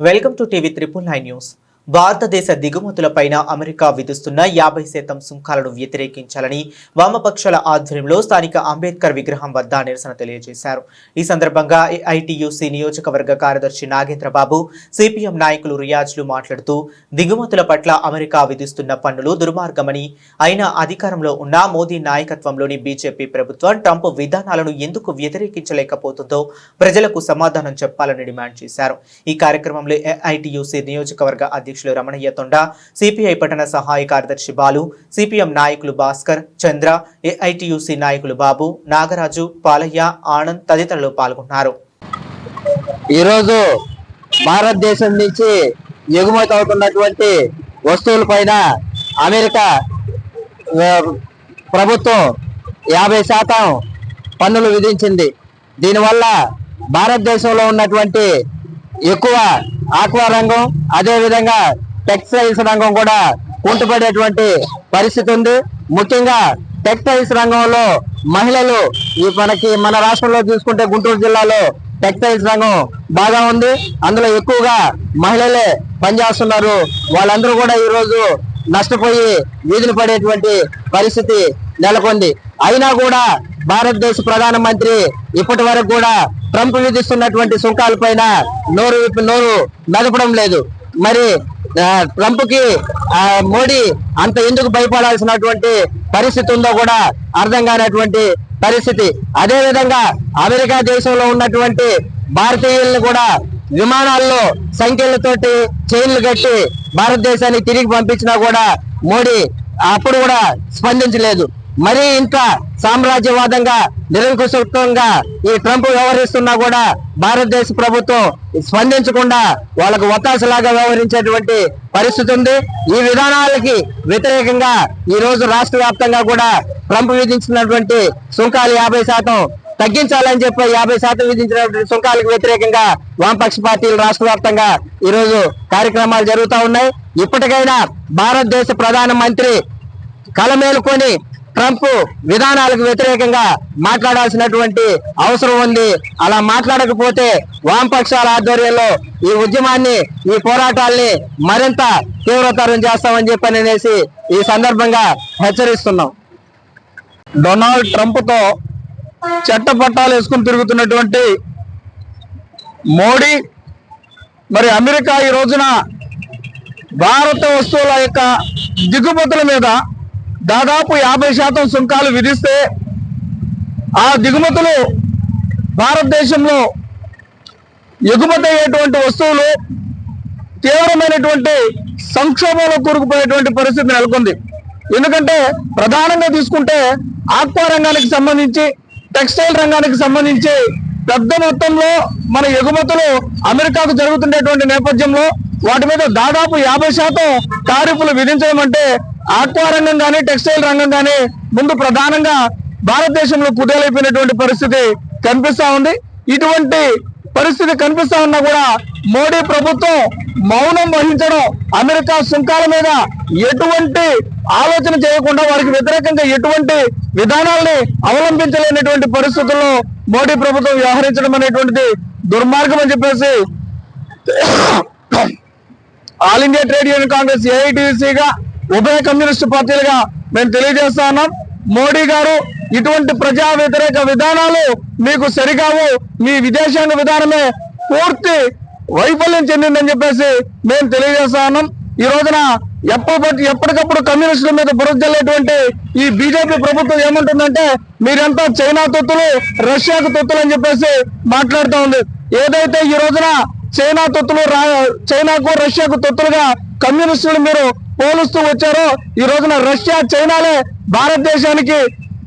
welcome to TV triple nine news భారతదేశ దిగుమతులపైన America విధిస్తున్న యాభై శాతం సుంకాలను వ్యతిరేకించాలని వామపక్షాల ఆధ్వర్యంలో స్థానిక అంబేద్కర్ విగ్రహం వద్ద నిరసన తెలియజేశారు. ఈ సందర్భంగా ఐటీయూసీ నియోజకవర్గ కార్యదర్శి నాగేంద్రబాబు సిపిఎం నాయకులు రియాజ్లు మాట్లాడుతూ దిగుమతుల పట్ల అమెరికా విధిస్తున్న పన్నులు దుర్మార్గమని అయినా అధికారంలో ఉన్న మోదీ నాయకత్వంలోని బీజేపీ ప్రభుత్వం ట్రంప్ విధానాలను ఎందుకు వ్యతిరేకించలేకపోతుందో ప్రజలకు సమాధానం చెప్పాలని డిమాండ్ చేశారు. ఈ కార్యక్రమంలో ఐటీయూసీ నియోజకవర్గ అధ్యక్షులు రమణయ్య తొండ సిపిఐ పట్టణ సహాయ కార్యదర్శి బాలు సిపిఎం నాయకులు భాస్కర్ చంద్ర ఏఐటియుసి నాయకులు బాబు నాగరాజు పాలయ్య ఆనంద్ తదితరులు పాల్గొన్నారు. ఈరోజు భారతదేశం నుంచి ఎగుమతి అవుతున్నటువంటి వస్తువులపైన అమెరికా ప్రభుత్వం యాభై శాతం పన్నులు విధించింది. దీనివల్ల భారతదేశంలో ఉన్నటువంటి ఎక్కువ ఆక్వా రంగం అదేవిధంగా టెక్స్టైల్స్ రంగం కూడా కుంటుపడేటువంటి పరిస్థితి ఉంది. ముఖ్యంగా టెక్స్టైల్స్ రంగంలో మహిళలు ఈ మనకి మన రాష్ట్రంలో చూసుకుంటే గుంటూరు జిల్లాలో టెక్స్టైల్స్ రంగం బాగా ఉంది. అందులో ఎక్కువగా మహిళలే పనిచేస్తున్నారు. వాళ్ళందరూ కూడా ఈ రోజు నష్టపోయి వీధులు పడేటువంటి పరిస్థితి నెలకొంది. అయినా కూడా భారతదేశ ప్రధానమంత్రి ఇప్పటి వరకు కూడా ట్రంప్ విధిస్తున్నటువంటి సుంకాలపైన నోరు నోరు మెదపడం లేదు. మరి ట్రంప్కి మోడీ అంత ఎందుకు భయపడాల్సినటువంటి పరిస్థితి ఉందో కూడా అర్థం కానటువంటి పరిస్థితి. అదే విధంగా అమెరికా దేశంలో ఉన్నటువంటి భారతీయులను కూడా విమానాల్లో సంఖ్యలతోటి చైన్లు కట్టి భారతదేశానికి తిరిగి పంపించినా కూడా మోడీ అప్పుడు కూడా స్పందించలేదు. మరీ ఇంత సామ్రాజ్యవాదంగా నిరంకుశత్వంగా ఈ ట్రంప్ వ్యవహరిస్తున్నా కూడా భారతదేశ ప్రభుత్వం స్పందించకుండా వాళ్ళకు ఒత్తాసలాగా వ్యవహరించేటువంటి పరిస్థితి ఉంది. ఈ విధానాలకి వ్యతిరేకంగా ఈ రోజు రాష్ట్ర వ్యాప్తంగా కూడా ట్రంప్ విధించినటువంటి సుంకాలు యాభై శాతం తగ్గించాలని చెప్పి యాభై శాతం విధించినటువంటి సుంకాలకు వ్యతిరేకంగా వామపక్ష పార్టీలు రాష్ట్ర వ్యాప్తంగా ఈరోజు కార్యక్రమాలు జరుగుతూ ఉన్నాయి. ఇప్పటికైనా భారతదేశ ప్రధాన మంత్రి కలమేలుకొని ట్రంప్ విధానాలకు వ్యతిరేకంగా మాట్లాడాల్సినటువంటి అవసరం ఉంది. అలా మాట్లాడకపోతే వామపక్షాల ఆధ్వర్యంలో ఈ ఉద్యమాన్ని ఈ పోరాటాల్ని మరింత తీవ్రతరం చేస్తామని చెప్పని అనేసి ఈ సందర్భంగా హెచ్చరిస్తున్నాం. డొనాల్డ్ ట్రంప్తో చట్ట పట్టాలు వేసుకుని తిరుగుతున్నటువంటి మోడీ మరి అమెరికా ఈ రోజున భారత వస్తువుల యొక్క దిగుమతుల మీద దాదాపు యాభై శాతం సుంకాలు విధిస్తే ఆ దిగుమతులు భారతదేశంలో ఎగుమతి అయ్యేటువంటి వస్తువులు తీవ్రమైనటువంటి సంక్షోభంలో కూరుకుపోయేటువంటి పరిస్థితి నెలకొంది. ఎందుకంటే ప్రధానంగా తీసుకుంటే ఆక్వా రంగానికి సంబంధించి టెక్స్టైల్ రంగానికి సంబంధించి పెద్ద మొత్తంలో మన ఎగుమతులు అమెరికాకు జరుగుతుండేటువంటి నేపథ్యంలో వాటి మీద దాదాపు యాభై శాతం టారిఫ్లు విధించడం అంటే ఆక్వా రంగం కానీ టెక్స్టైల్ రంగం కానీ ముందు ప్రధానంగా భారతదేశంలో కుదేలైపోయినటువంటి పరిస్థితి కనిపిస్తూ ఉంది. ఇటువంటి పరిస్థితి కనిపిస్తా ఉన్నా కూడా మోడీ ప్రభుత్వం మౌనం వహించడం అమెరికా సుంకాల మీద ఎటువంటి ఆలోచన చేయకుండా వారికి వ్యతిరేకంగా ఎటువంటి విధానాల్ని అవలంబించలేనటువంటి పరిస్థితుల్లో మోడీ ప్రభుత్వం వ్యవహరించడం అనేటువంటిది దుర్మార్గం అని చెప్పేసి all India trade union congress ఏఐటిసిగా ఉభయ కమ్యూనిస్టు పార్టీలుగా మేము తెలియజేస్తా ఉన్నాం. మోడీ గారు ఇటువంటి ప్రజా వ్యతిరేక విధానాలు మీకు సరికావు. మీ విదేశాంగ విధానమే పూర్తి వైఫల్యం చెందిందని చెప్పేసి మేము తెలియజేస్తా ఉన్నాం. ఈ రోజున ఎప్పటి ఎప్పటికప్పుడు కమ్యూనిస్టుల మీద బురదల్లేటువంటి ఈ బీజేపీ ప్రభుత్వం ఏమంటుందంటే మీరంతా చైనా తొత్తులు రష్యాకు తొత్తులు అని చెప్పేసి మాట్లాడుతూ ఉంది. ఏదైతే ఈ రోజున చైనా తొత్తులు చైనాకు రష్యాకు తొత్తులుగా కమ్యూనిస్టులు మీరు పోలుస్తూ వచ్చారో. ఈ రోజున రష్యా చైనాలే భారతదేశానికి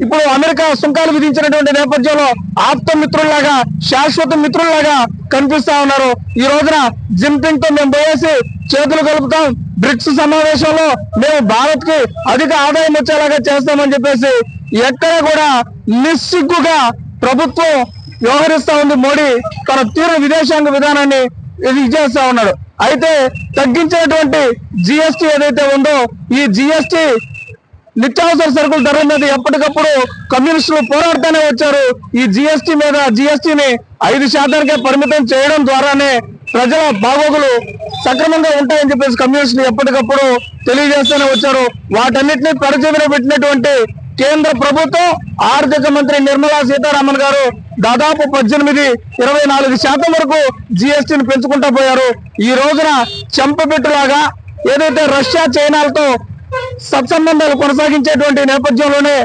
ఇప్పుడు అమెరికా సుంకాలు విధించినటువంటి నేపథ్యంలో ఆప్త మిత్రుల్లాగా శాశ్వత మిత్రుల్లాగా కనిపిస్తా ఉన్నారు. ఈ రోజున జింపింగ్తో మేము పోయేసి చేతులు కలుపుతాం. బ్రిక్స్ సమావేశంలో మేము భారత్కి అధిక ఆదాయం వచ్చేలాగా చేస్తామని చెప్పేసి ఎక్కడ కూడా నిస్సిగ్గుగా ప్రభుత్వం వ్యవహరిస్తా ఉంది. మోడీ తన తీవ్ర విదేశాంగ విధానాన్ని ఇది చేస్తా ఉన్నాడు. అయితే తగ్గించేటువంటి జిఎస్టి ఏదైతే ఉందో ఈ జిఎస్టి నిత్యావసర సరుకుల ధర మీద ఎప్పటికప్పుడు కమ్యూనిస్టులు పోరాడుతూనే వచ్చారు. ఈ జిఎస్టీ మీద జిఎస్టిని ఐదు శాతానికే పరిమితం చేయడం ద్వారానే ప్రజల బాగోగులు సక్రమంగా ఉంటాయని చెప్పేసి కమ్యూనిస్టులు ఎప్పటికప్పుడు తెలియజేస్తూనే వచ్చారు. వాటన్నిటిని పరిచయం పెట్టినటువంటి కేంద్ర ప్రభుత్వం ఆర్థిక మంత్రి నిర్మలా సీతారామన్ గారు దాదాపు పద్దెనిమిది ఇరవై నాలుగు శాతం వరకు జిఎస్టీని పెంచుకుంటా పోయారు. ఈ రోజున చెంపబెట్టులాగా ఏదైతే రష్యా చైనాలతో సత్సంబంధాలు కొనసాగించేటువంటి నేపథ్యంలోనే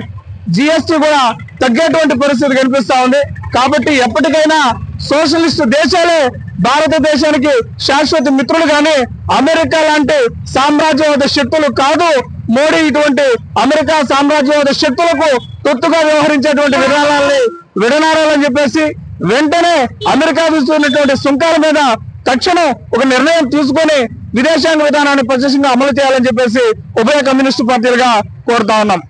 జిఎస్టీ కూడా తగ్గేటువంటి పరిస్థితి కనిపిస్తా ఉంది. కాబట్టి ఎప్పటికైనా సోషలిస్ట్ దేశాలే భారతదేశానికి శాశ్వత మిత్రులు కానీ అమెరికా లాంటి సామ్రాజ్యవాద శక్తులు కాదు. మోడీ ఇటువంటి అమెరికా సామ్రాజ్యవాద శక్తులకు తొత్తుగా వ్యవహరించేటువంటి విధానాలని విడనారాలని చెప్పేసి వెంటనే అమెరికా విస్తున్నటువంటి సుంకాల మీద తక్షణం ఒక నిర్ణయం తీసుకొని విదేశాంగ విధానాన్ని ప్రత్యక్షంగా అమలు చేయాలని చెప్పేసి ఉభయ కమ్యూనిస్టు పార్టీలుగా కోరుతా ఉన్నాం.